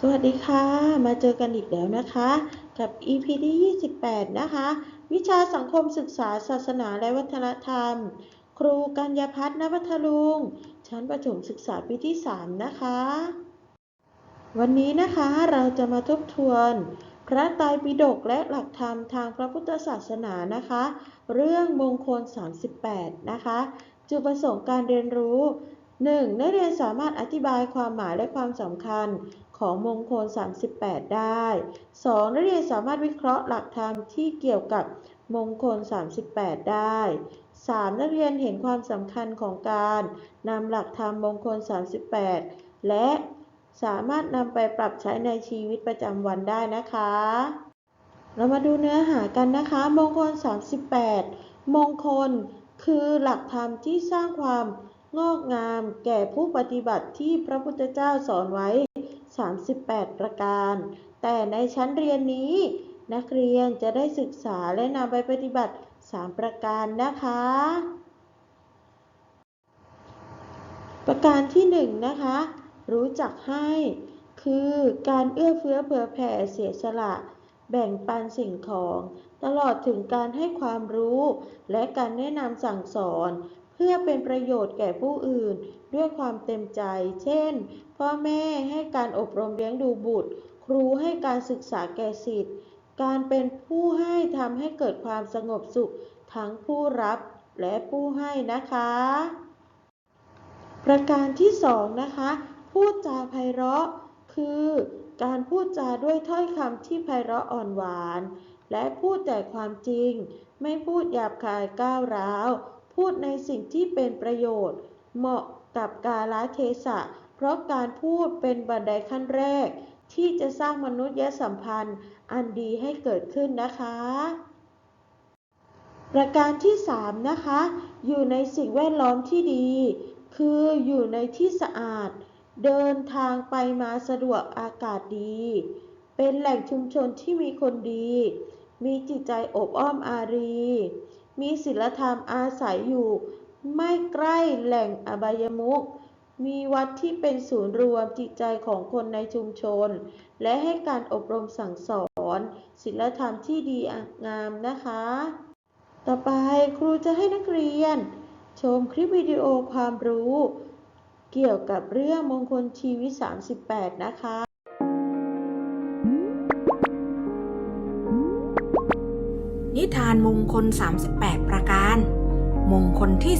สวัสดีค่ะ มาเจอกันอีกแล้วนะคะ กับ EP ที่ 28 นะคะ วิชาสังคมศึกษาศาสนาและวัฒนธรรม ครูกัญญาพัฒนวัทลุง ชั้นประถมศึกษาปีที่ 3 นะคะ วันนี้นะคะเราจะมาทบทวน พระไตรปิฎกและหลักธรรมทางพระพุทธศาสนานะคะ เรื่องมงคล 38 นะคะ จุดประสงค์การเรียนรู้ 1. นักเรียนสามารถอธิบายความหมายและความสำคัญ ของมงคล 38 ได้ 2. นักเรียนสามารถวิเคราะห์หลักธรรมที่เกี่ยวกับมงคล 38 ได้ 3. นักเรียนเห็นความสำคัญของการนำหลักธรรมมงคล 38 และสามารถนำไปปรับใช้ในชีวิตประจำวันได้นะคะ เรามาดูเนื้อหากันนะคะ มงคล 38 มงคล คือหลักธรรมที่สร้างความงอกงามแก่ผู้ปฏิบัติที่พระพุทธเจ้าสอนไว้ 38 ประการ แต่ในชั้นเรียนนี้ นักเรียนจะได้ศึกษาและนำไปปฏิบัติ 3 ประการนะคะ ประการที่ 1 นะคะ รู้จักให้คือการเอื้อเฟื้อเผื่อแผ่เสียสละ แบ่งปันสิ่งของ ตลอดถึงการให้ความรู้ และการแนะนำสั่งสอน เพื่อเป็นประโยชน์แก่ผู้อื่น ด้วยความเต็มใจ เช่น พ่อแม่ให้การอบรมเลี้ยงดูบุตร ครูให้การศึกษาแก่สิทธิ์ การเป็นผู้ให้ทำให้เกิดความสงบสุขทั้งผู้รับและผู้ให้นะคะ ประการที่สองนะคะ พูดจาไพเราะ คือการพูดจาด้วยถ้อยคำที่ไพเราะอ่อนหวาน และพูดแต่ความจริง ไม่พูดหยาบคายก้าวร้าว พูดในสิ่งที่เป็นประโยชน์ เหมาะกับกาลเทศะ เพราะการพูดเป็นบันไดขั้นแรก ที่จะสร้างมนุษยสัมพันธ์อันดีให้เกิดขึ้นนะคะ ประการที่ 3 นะคะ อยู่ในสิ่งแวดล้อมที่ดี คืออยู่ในที่สะอาด เดินทางไปมาสะดวกอากาศดี เป็นแหล่งชุมชนที่มีคนดี มีจิตใจอบอ้อมอารี มีศีลธรรมอาศัยอยู่ ไม่ใกล้แหล่งอบายมุขมีวัดที่เป็นศูนย์รวมจิตใจของคนในชุมชน และให้การอบรมสั่งสอนศีลธรรมที่ดีงามนะคะ ต่อไปครูจะให้นักเรียน ชมคลิปวิดีโอความรู้ เกี่ยวกับเรื่องมงคลชีวิต 38 นะคะ นิทานมงคล 38 ประการ มงคลที่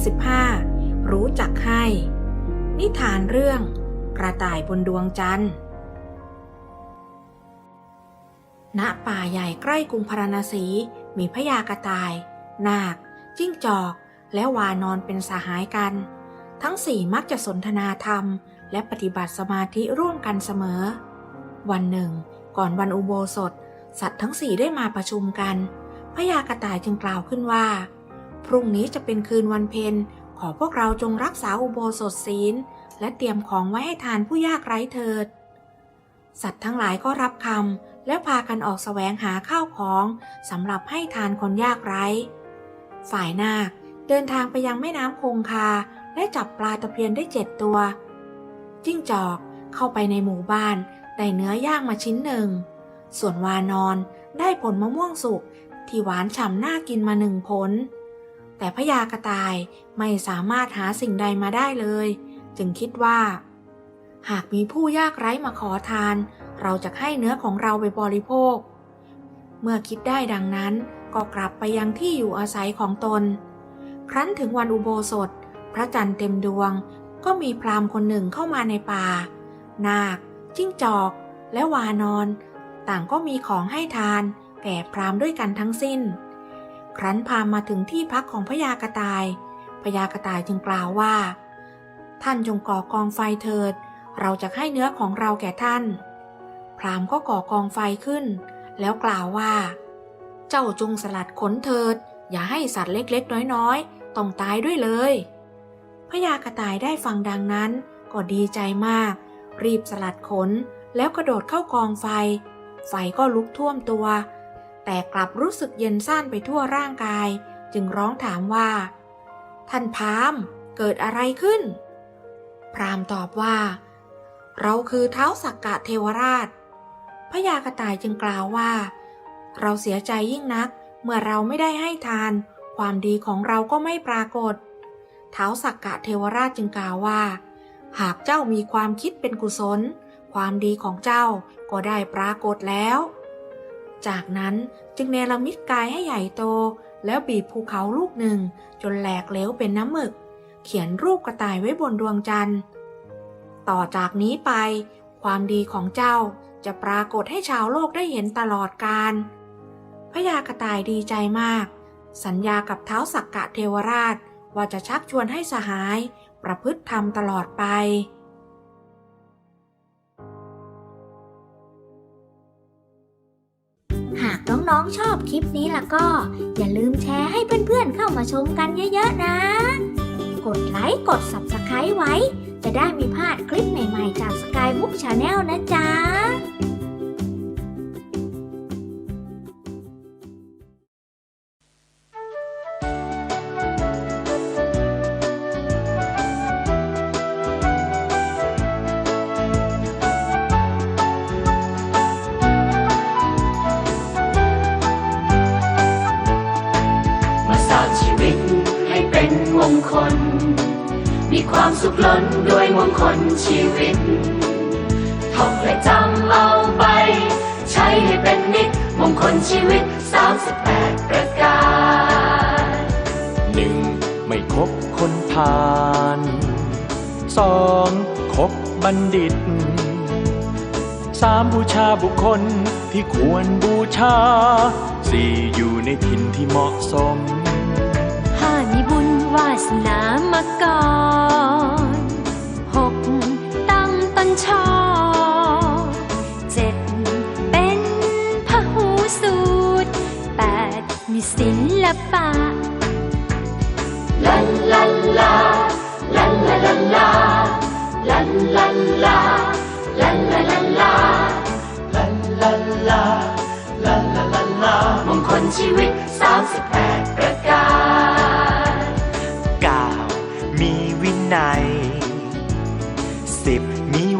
15 รู้จักให้ นิทานเรื่อง กระต่ายบนดวงจันทร์ ณ ป่าใหญ่ใกล้กรุงพาราณสี มีพญากระต่าย นาค จิ้งจอก และวานอนเป็นสหายกัน ทั้งสี่มักจะสนทนาธรรม และปฏิบัติสมาธิร่วมกันเสมอ วันหนึ่ง ก่อนวันอุโบสถสัตว์ทั้งสี่ได้มาประชุมกัน พญากระต่ายจึงกล่าวขึ้นว่า พรุ่งนี้จะเป็นคืนวันเพ็ญขอพวกเราจงรักษาอุโบสถศีล และเตรียมของไว้ให้ทานผู้ยากไร้เถิด สัตว์ทั้งหลายก็รับคำแล้วพากันออกแสวงหาข้าวของสำหรับให้ทานคนยากไร้ ฝ่ายนาคเดินทางไปยังแม่น้ำคงคา และจับปลาตะเพียนได้เจ็ดตัว จิ้งจอกเข้าไปในหมู่บ้านได้เนื้อย่างมาชิ้นหนึ่ง ส่วนวานอนได้ผลมะม่วงสุก ที่หวานฉ่ำน่ากินมาหนึ่งผล แต่พญากระต่ายไม่สามารถหาสิ่งใดมาได้เลย จึงคิดว่า หากมีผู้ยากไร้มาขอทาน เราจะให้เนื้อของเราไปบริโภค เมื่อคิดได้ดังนั้นก็กลับไปยังที่อยู่อาศัยของตน ครั้นถึงวันอุโบสถ พระจันทร์เต็มดวง ก็มีพรามคนหนึ่งเข้ามาในป่า นาค จิ้งจอก และวานอน ต่างก็มีของให้ทาน แก่พราหมณ์ด้วยกันทั้งสิ้น ครั้นพามาถึงที่พักของพญากระต่าย พญากระต่ายจึงกล่าวว่า ท่านจงก่อกองไฟเถิด เราจะให้เนื้อของเราแก่ท่าน พราหมณ์ก็ก่อกองไฟขึ้น แล้วกล่าวว่า เจ้าจงสลัดขนเถิด อย่าให้สัตว์เล็กๆ น้อยๆ ต้องตายด้วยเลยพญากระต่ายได้ฟังดังนั้นก็ดีใจมาก รีบสลัดขนแล้วกระโดดเข้ากองไฟ ไฟก็ลุกท่วมตัว แต่กลับรู้สึกเย็นซ่านไปทั่วร่างกาย จึงร้องถามว่า ท่านพรามเกิดอะไรขึ้น พรามตอบว่า เราคือเท้าสักกะเทวราชพญากระต่ายจึงกล่าวว่า เราเสียใจยิ่งนักเมื่อเราไม่ได้ให้ทาน ความดีของเราก็ไม่ปรากฏ เท้าสักกะเทวราชจึงกล่าวว่า หากเจ้ามีความคิดเป็นกุศล ความดีของเจ้าก็ได้ปรากฏแล้ว จากนั้นจึงเนรมิตกายให้ใหญ่โต แล้วบีบภูเขาลูกหนึ่ง จนแหลกเหลวเป็นน้ำหมึก เขียนรูปกระต่ายไว้บนดวงจันทร์ ต่อจากนี้ไป ความดีของเจ้าจะปรากฏให้ชาวโลกได้เห็นตลอดกาลพญากระต่ายดีใจมาก สัญญากับเท้าสักกะเทวราชว่าจะชักชวนให้สหาย ประพฤติธรรมตลอดไป หากน้องๆชอบคลิปนี้ล่ะก็ อย่าลืมแชร์ให้เพื่อนๆเข้ามาชมกันเยอะๆนะ กดไลค์กด Subscribe ไว้ จะได้ไม่พลาดคลิปใหม่ๆจาก Skybook Channel นะจ๊ะ คลมีความสุขล้นด้วยมงคลชีวิตท่องและจำเอาไป ใช้ให้เป็นนิดมงคลชีวิต 38 ประการหนึ่งไม่คบคนพาลสองคบบัณฑิตสามบูชาบุคคลที่ควรบูชาสี่อยู่ในถิ่นที่เหมาะสม ญว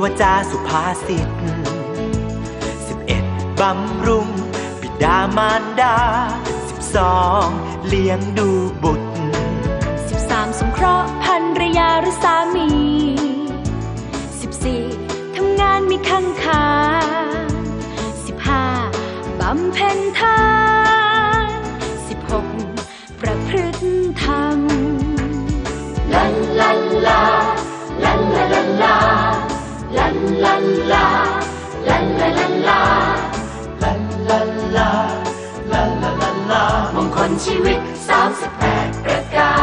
วาจาสุภาษิต11บำรุงบิดามารดา12เลี้ยงดูบุตร13สงเคราะห์ภรรยาหรือสามี14ทำงานมีข้างคา15บำเพ็ญทาน16ประพฤติธรรมลันลันลาลันลาลันลา ลันลันลาลันลาลันลาลันลันลาลันลาลันลามงคลชีวิต 38 ประกา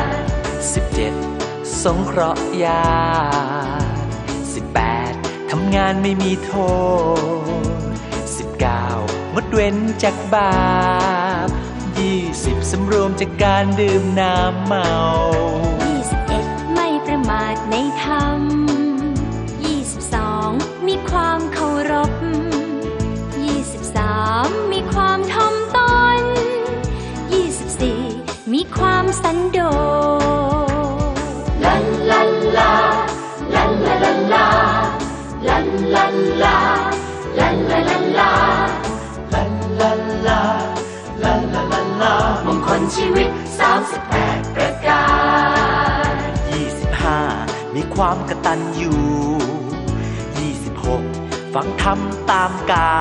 ร17 สงเคราะห์ยา 18 ทำงานไม่มีโทษ 19 งดเว้นจากบาป 20 สำรวมจากการดื่มน้ำเมา 21 ไม่ประมาทในธรรม ความสันโดษลันลันลาลันลาลันลาลันลันลาลันลาลันลาลันลันลาลันลาลันลามงคลชีวิต 38 ประการ25 มีความกตัญญู26 ฟังธรรมตามกา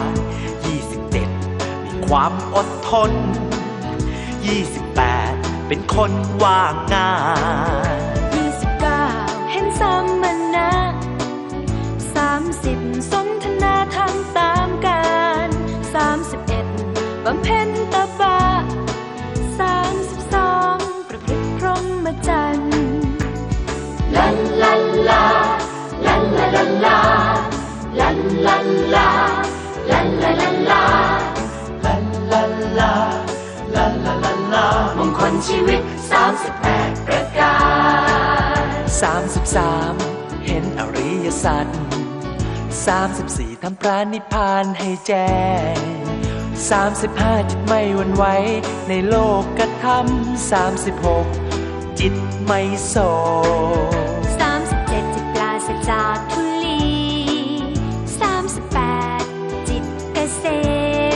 ล27 มีความอดทน 28 เป็นคนว่างงาน 29 เห็นสามัญนะ30 สนทนาทำตามการ31บำเพ็ญตบะ32 ประพฤติพรหมจรรย์ ชีวิต 38 ประการ 33 เห็นอริยสัจ34ทำพระนิพพานให้แจ้ง 35 จิตไม่หวันไหวในโลกกระทำ36 จิตไม่โศก37 จิตปราศจากทุลี 38 จิตเกษ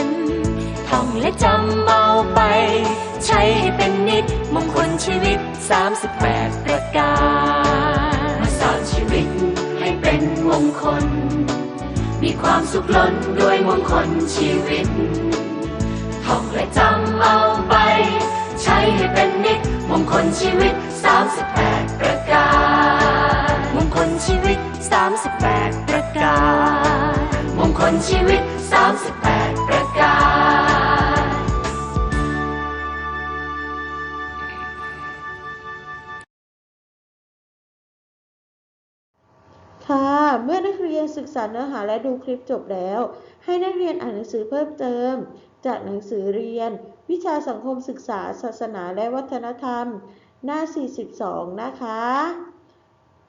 มท่องและจำเอาไป ใช้ให้เป็น นิดมงคลชีวิต 38 ประการมาสร้างชีวิตให้เป็นมงคล มีความสุขล้นด้วยมงคลชีวิตท่องและจำเอาไป ใช้ให้เป็นนิดมงคลชีวิต 38 ประการ มงคลชีวิต 38 ประการ มงคลชีวิต 38 ยนศึกษาเนื้อหาและดูคลิปจบแล้ว ให้นักเรียนอ่านหนังสือเพิ่มเติม จากหนังสือเรียน วิชาสังคมศึกษา ศาสนาและวัฒนธรรม หน้า 42 นะคะ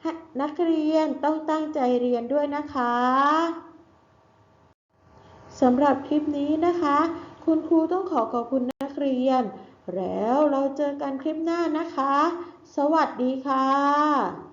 ให้นักเรียนต้องตั้งใจเรียนด้วยนะคะสำหรับคลิปนี้นะคะ คุณครูต้องขอขอบคุณนักเรียน แล้วเราเจอกันคลิปหน้านะคะ สวัสดีค่ะ